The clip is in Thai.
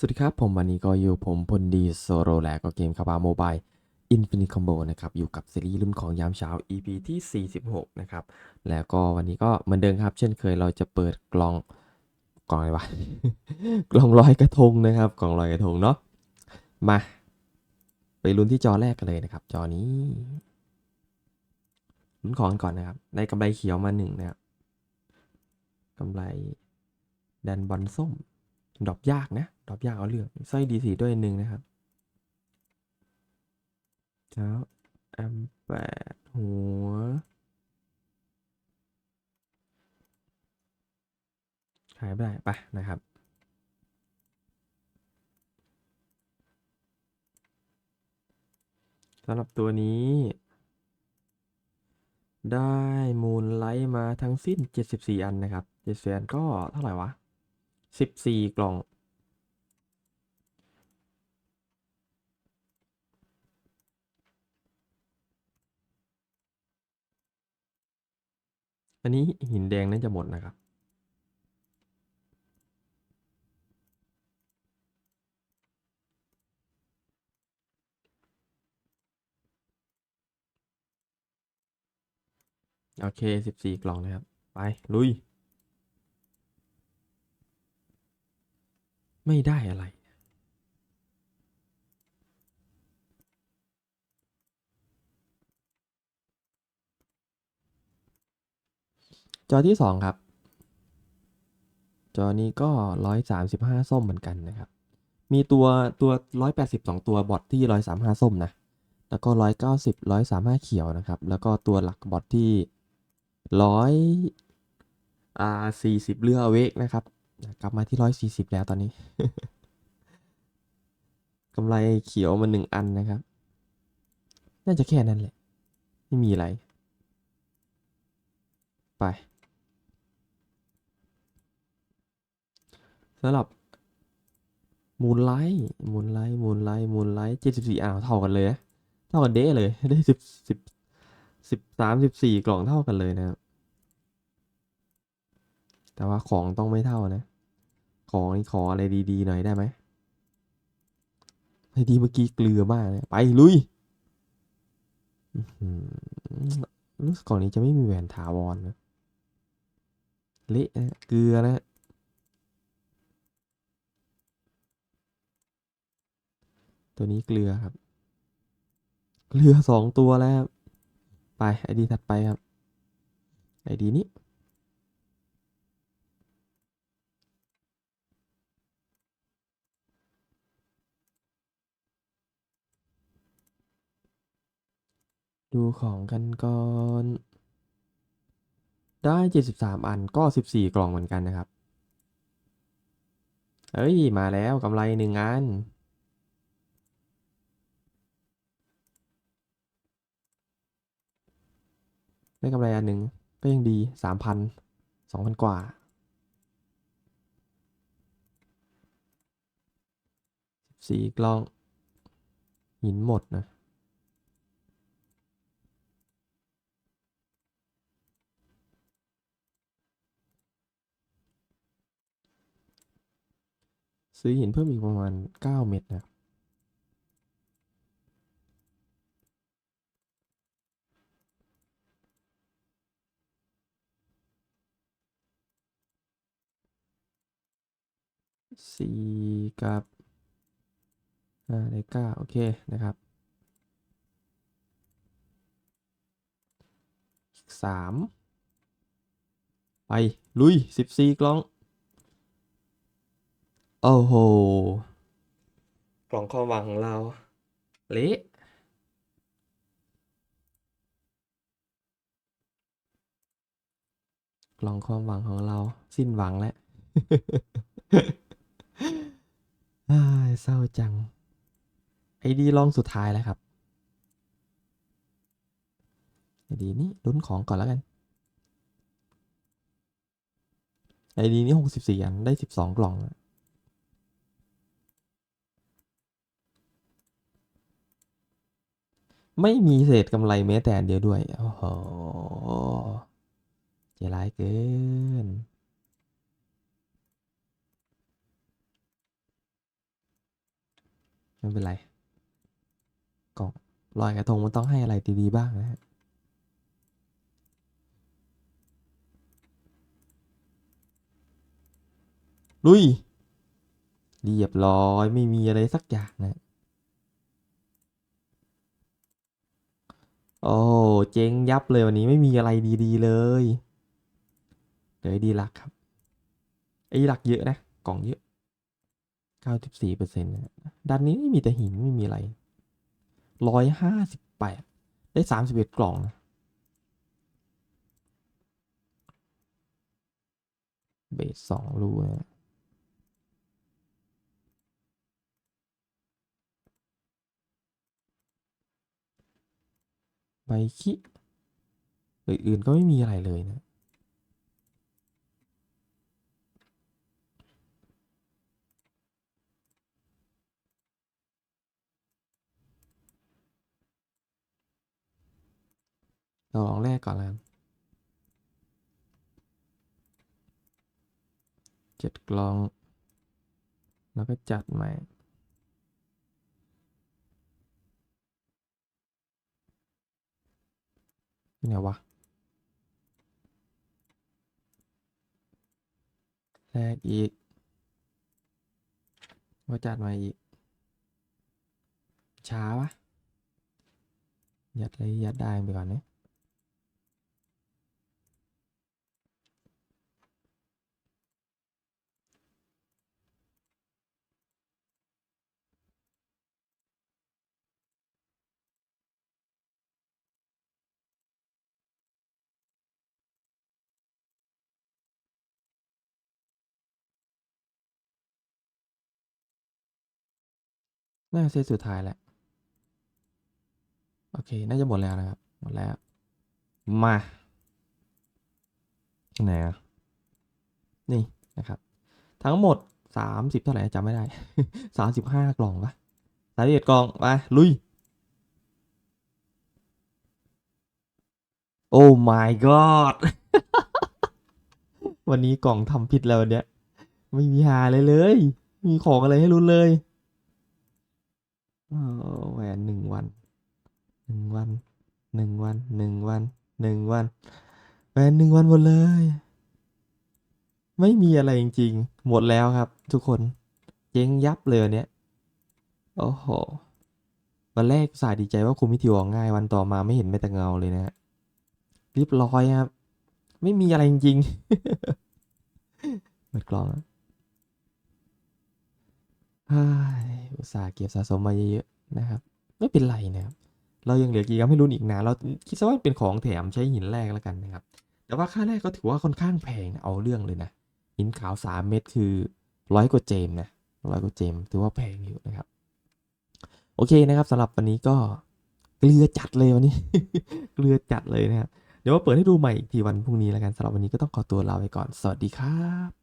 สวัสดีครับ ผมวันนี้ก็อยู่ผมพลดีโซโรแลก็เกมคาบาโมบายอินฟินิตคอมโบนะครับ อยู่กับซีรีส์รุ่นของยามเช้า EP ที่ 46 นะครับ แล้วก็วันนี้ก็เหมือนเดิมครับ เช่นเคยเราจะเปิดกล่องกล่องอะไรวะ กล่องลอยกระทงนะครับ กล่องลอยกระทงเนาะมา ไปลุ้นที่จอแรกกันเลยนะครับ จอนี้ลุ้นของก่อนนะครับ ได้กำไรเขียวมาหนึ่งนะครับกำไรดันบอลส้มดอกยากนะ ดอกยากเอาเรื่องสร้อยดีสีด้วยหนึ่งนะครับเช้าแอมแปดหัวหายไปได้ไปนะครับสำหรับตัวนี้ ได้มูลไลท์มาทั้งสิ้น 74 อันนะครับ 74 อันก็เท่าไหร่วะ 14 กล่อง อันนี้หินแดงน่าจะหมดนะครับ โอเค14กล่องนะครับ ไป ลุย ไม่ได้อะไร จอที่สองครับ จอนี้ก็ร้อยสามสิบห้าส้มเหมือนกันนะครับ มีตัวตัวร้อยแปดสิบสองตัวบอทที่ร้อยสามห้าส้มนะ แล้วก็ร้อยเก้าสิบร้อยสามห้าเขียวนะครับ แล้วก็ตัวหลักบอทที่ร้อยอ่าสี่สิบเรือเวกนะครับ กลับมาที่ร้อยสี่สิบแล้วตอนนี้กำไรเขียวมาหนึ่งอันนะครับ น่าจะแค่นั้นแหละ ไม่มีอะไร ไป สำหรับมูลไลท์มูลไลท์มูลไลท์มูลไลท์เจ็ดสิบสี่อ้าวเท่ากันเลยนะเท่ากันเด้เลย ได้สิบสิบสิบสามสิบสี่กล่องเท่ากันเลยนะครับ แต่ว่าของต้องไม่เท่านะ ของนี่ขออะไรดีๆหน่อยได้ไหมไอ้ดีเมื่อกี้เกลือมากเลยไปลุยอื้อหือรู้สึกก่องนี้จะไม่มีแหวนถาวรนะเละนะเกลือนะ ตัวนี้เกลือครับ เกลือสองตัวแล้วครับไปไอดีถัดไปครับไอดีนี้ดูของกันก่อน ได้ 73 อันก็ 14 กล่องเหมือนกันนะครับเอ้ย มาแล้วกำไรหนึ่งอัน ได้กำไรอันหนึ่งก็ยังดี3,000 2,000กว่า14กล่อง หินหมดนะ ซื้อหินเพิ่มอีกประมาณ 9 เม็ดนะ สี่กับห้าได้เก้าโอเคนะครับอีกสามไป ลุยสิบสี่กล่อง โอ้โห กล่องความหวังของเรา เละกล่องความหวังของเราสิ้นหวังแล้วอ้าย เศร้าจัง ไอดีลองสุดท้ายแล้วครับ ไอดีนี้ลุ้นของก่อนแล้วกัน ไอดีนี้หกสิบสี่อันได้สิบสองกล่องไม่มีเศษกำไรแม้แต่เดียวด้วย โอ้โหใจร้ายเกิน ไม่เป็นไรกล่องลอยกระทงมันต้องให้อะไรดีๆบ้างนะฮะลุยเรียบร้อยไม่มีอะไรสักอย่างนะ โอ้เจ๊งยับเลยวันนี้ไม่มีอะไรดีๆเลยเดี๋ยวดีหลักครับไอ้หลักเยอะนะ กล่องเยอะเก้าสิบสี่เปอร์เซ็นต์นะ ด้านนี้ไม่มีแต่หินไม่มีอะไรร้อยห้าสิบแปดได้สามสิบเอ็ดกล่องนะเบสสองรูนะใบขี้อื่นๆก็ไม่มีอะไรเลยนะ เราลองแรกก่อนแล้วเจ็ดกลอง แล้วก็จัดใหม่ที่ไหนวะแรกอีกว่าจัดมาอีก ช้าวะยัดเลยยัดได้ไปก่อนเนี่ย น่าจะเซตสุดท้ายแหละ โอเค น่าจะหมดแล้วนะครับ หมดแล้ว มาไหนอะ นี่นะครับ ทั้งหมดสามสิบเท่าไหร่จำไม่ได้สามสิบห้ากล่องปะสามสิบเอ็ดกล่อง ไป ลุย โอ้ my god วันนี้กล่องทำผิดแล้ววันเนี้ยไม่มีหาเลยเลย มีของอะไรให้รุ้นเลย แหวนหนึ่งวันหนึ่งวันหนึ่งวันหนึ่งวันหนึ่งวันแหวนหนึ่งวันหมดเลย ไม่มีอะไรจริงๆ หมดแล้วครับ ทุกคนเจ๊งยับเลยเนี้ยโอ้โหวันแรกสายดีใจว่าคุณมิทิวออกง่ายวันต่อมาไม่เห็นแม้แต่เงาเลยนะฮะรีบร้อยครับ ไม่มีอะไรจริงๆเปิดกล่องแล้วฮ่าย อุตส่าห์เก็บสะสมมาเยอะๆนะครับ ไม่เป็นไรนะครับ เรายังเหลือกิจกรรมให้ลุ้นอีกนานเราคิดซะว่าเป็นของแถมใช้หินแรกแล้วกันนะครับ แต่ว่าค่าแรกก็ถือว่าค่อนข้างแพงนะเอาเรื่องเลยนะ หินขาวสามเม็ดคือร้อยกว่าเจมนะร้อยกว่าเจมถือว่าแพงอยู่นะครับ โอเคนะครับสำหรับวันนี้ก็เกลือจัดเลยวันนี้ เกลือจัดเลยนะครับ เดี๋ยวมาเปิดให้ดูใหม่อีกทีวันพรุ่งนี้แล้วกันสำหรับวันนี้ก็ต้องขอตัวลาไปก่อน สวัสดีครับ